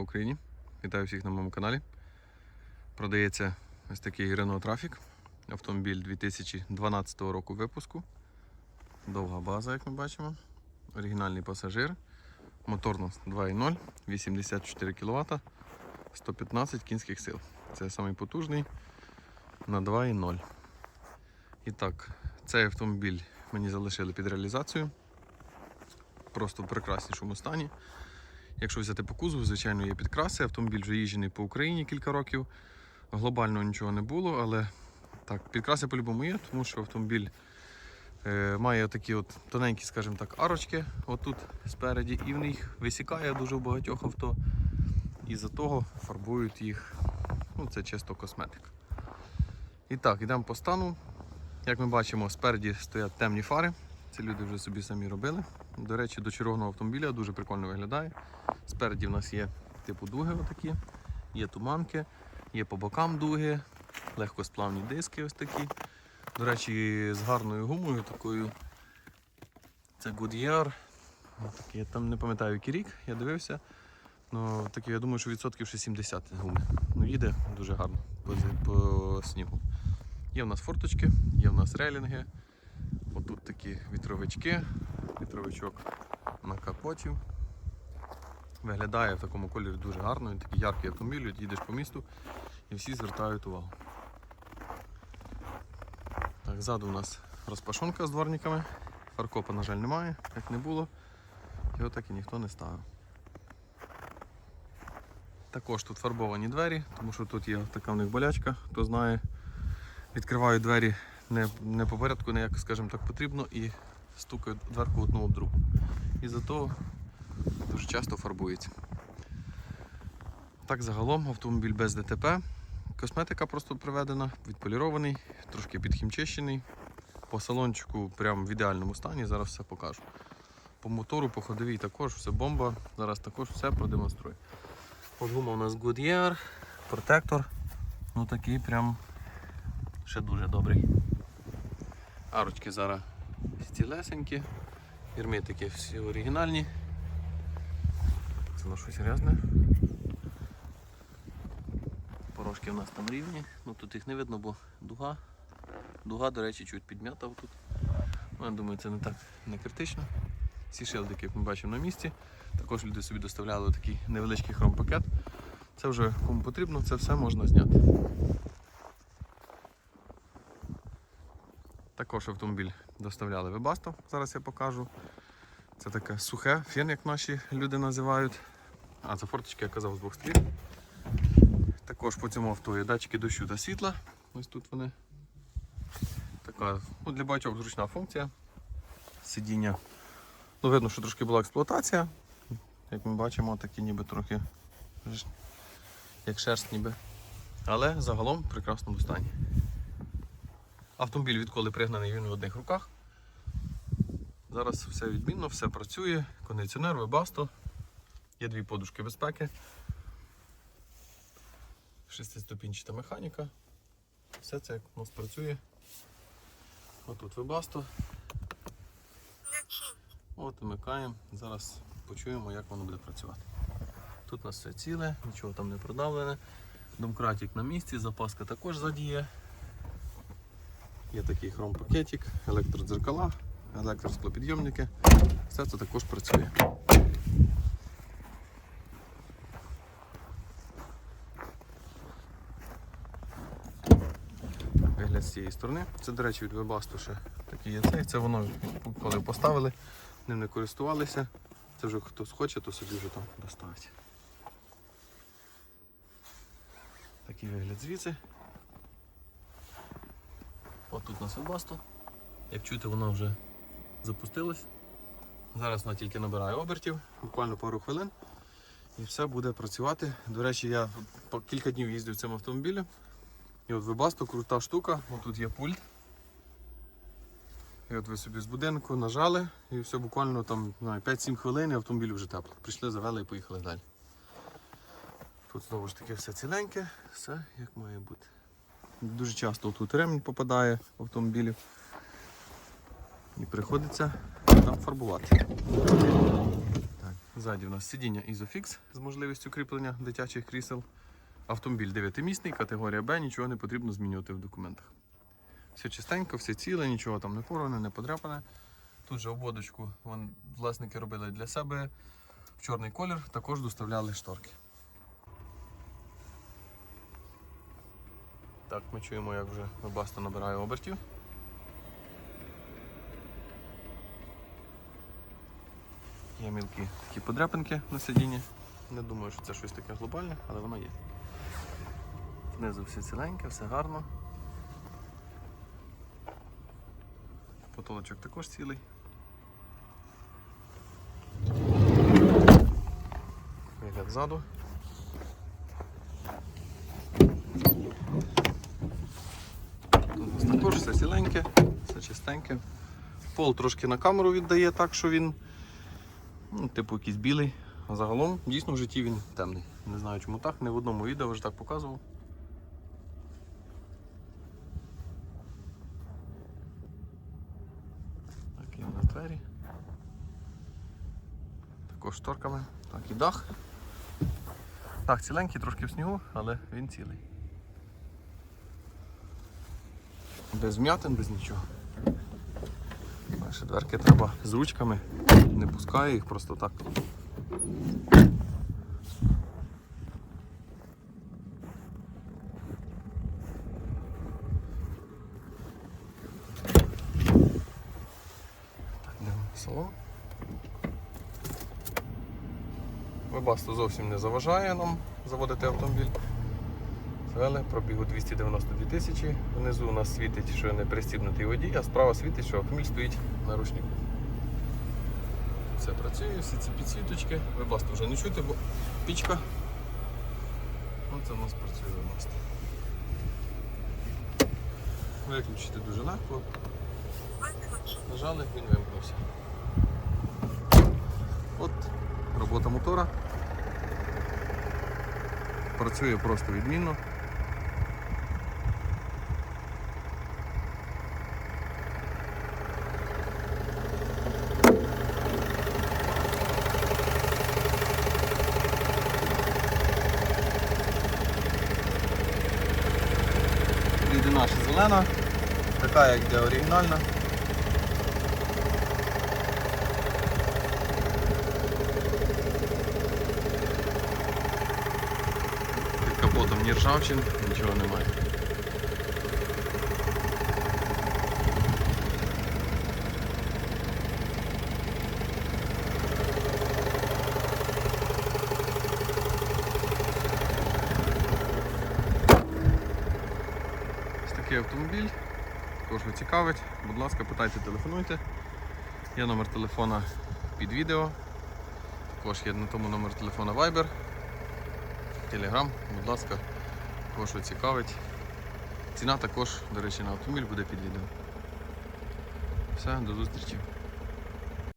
Україні! Вітаю всіх на моєму каналі. Продається ось такий Renault Trafic. Автомобіль 2012 року випуску. Довга база, як ми бачимо. Оригінальний пасажир. Моторність 2.0, 84 кВт, 115 кінських сил. Це самий потужний на 2.0. І так, цей автомобіль мені залишили під реалізацію. Просто в прекраснішому стані. Якщо взяти по кузову, звичайно, є підкраси. Автомобіль вже їжджений по Україні кілька років. Глобально нічого не було, але так, підкраси по-любому є, тому що автомобіль е, має такі от тоненькі, скажімо так, арочки отут спереді, і в них висікає дуже в багатьох авто. І за того фарбують їх. Ну, це чисто косметика. І так, йдемо по стану. Як ми бачимо, спереді стоять темні фари. Це люди вже собі самі робили. До речі, до червоного автомобіля дуже прикольно виглядає. Спереді в нас є типу дуги отакі, є туманки, є по бокам дуги, легкосплавні диски ось такі. До речі, з гарною гумою такою. Це Goodyear. Я там не пам'ятаю який рік, я дивився. Ну, таке, я думаю, що відсотків ще 70 гуми. Ну, їде дуже гарно по, по снігу. Є в нас форточки, є в нас рейлінги. Отут такі вітровички, вітровичок на капоті. Виглядає в такому кольорі дуже гарно, він такий яркий автомобіль, їдеш по місту і всі звертають увагу. Так, ззаду у нас розпашонка з дворниками. Фаркопа, на жаль, немає, як не було. Його так і ніхто не ставив. Також тут фарбовані двері, тому що тут є така в них болячка, хто знає. Відкривають двері не, не по порядку, не як, скажімо так, потрібно і стукають дверку одну об другу. І за того дуже часто фарбується. Так, загалом автомобіль без ДТП. Косметика просто приведена, відполірований, трошки підхімчищений. По салончику прям в ідеальному стані, зараз все покажу. По мотору, по ходовій також все бомба. Зараз також все продемонструю. Гума у нас Goodyear, протектор. Ну такий прям ще дуже добрий. Арочки зараз стілесенькі, герметики всі оригінальні. Це на щось різне. Порожки в нас там рівні, ну тут їх не видно, бо дуга. Дуга, до речі, чуть підм'ята тут. Ну, я думаю, це не так не критично. Всі шилдики, як ми бачимо на місці. Також люди собі доставляли такий невеличкий хромпакет. Це вже кому потрібно, це все можна зняти. Також автомобіль доставляли в Webasto, зараз я покажу. Це таке сухе фен, як наші люди називають. А це форточки, я казав, з двох сторін. Також по цьому авто є датчики дощу та світла. Ось тут вони. Така ну, для багатьох зручна функція. Сидіння. Ну, видно, що трошки була експлуатація. Як ми бачимо, такі ніби трохи як шерсть ніби. Але загалом в прекрасному стані. Автомобіль відколи пригнаний він в одних руках. Зараз все відмінно, все працює, кондиціонер, вебасто, є дві подушки безпеки, шестиступінчата механіка. Все це як у нас працює. Отут вебасто. От вмикаємо. Зараз почуємо, як воно буде працювати. Тут у нас все ціле, нічого там не продавлене. Домкратик на місці, запаска також задіє. Є такий хром-пакетик, електродзеркала, електросклопідйомники. Все це також працює. Вигляд з цієї сторони. Це, до речі, від Webasto ще такий є. Це воно, коли поставили, ним не користувалися. Це вже хто схоче, то собі вже там доставить. Такий вигляд звідси. От тут у нас Webasto. Як чути, вона вже запустилась. Зараз вона тільки набирає обертів, буквально пару хвилин. І все буде працювати. До речі, я кілька днів їздив цим автомобілем. І от Webasto крута штука, От тут є пульт. І от ви собі з будинку нажали і все буквально там знаю, 5-7 хвилин і автомобіль вже тепло. Прийшли, завели і поїхали далі. Тут знову ж таки все ціленьке, все як має бути. Дуже часто тут ремінь попадає в автомобілі. І приходиться там фарбувати. Так. Ззаді у нас сидіння Isofix з можливістю кріплення дитячих крісел. Автомобіль 9-місний, категорія Б, нічого не потрібно змінювати в документах. Все чистенько, все ціле, нічого там не порване, не подряпане. Тут же обводочку вон, власники робили для себе в чорний колір, також доставляли шторки. Так, ми чуємо, як вже Webasto набирає обертів. Є мілкі такі подряпинки на сидінні. Не думаю, що це щось таке глобальне, але воно є. Знизу все ціленьке, все гарно. Потолочок також цілий. Вигляд ззаду. Тут у нас також ціленьке, все чистеньке. Пол трошки на камеру віддає так, що він ну, типу якийсь білий. А загалом дійсно в житті він темний. Не знаю чому так, не в одному відео вже так показував. Такі у нас двері. Також шторками. Так, і дах. Так, ціленький, трошки в снігу, але він цілий. Без вмятин, без нічого. Наші дверки треба з ручками, не пускаю їх просто так. Салон. Вебасто зовсім не заважає нам заводити автомобіль. Завели, пробігу 292 тисячі. Внизу у нас світить, що не пристібнутий водій, а справа світить, що автомобіль стоїть на ручнику. Все працює, всі ці підсвіточки. Вебасто вже не чути, бо пічка. Оце у нас працює вебасто. Виключити дуже легко. Нажали, він вимкнувся. От робота мотора. Працює просто відмінно. Рідина ще зелена, така як для оригінальна. Під капотом ні ржавчин, нічого немає. Автомобіль. Кожного цікавить, будь ласка, питайте, телефонуйте. Є номер телефона під відео. Також є на тому номер телефона Viber. Telegram, будь ласка, кого цікавить. Ціна також, до речі, на автомобіль буде під відео. Все, до зустрічі.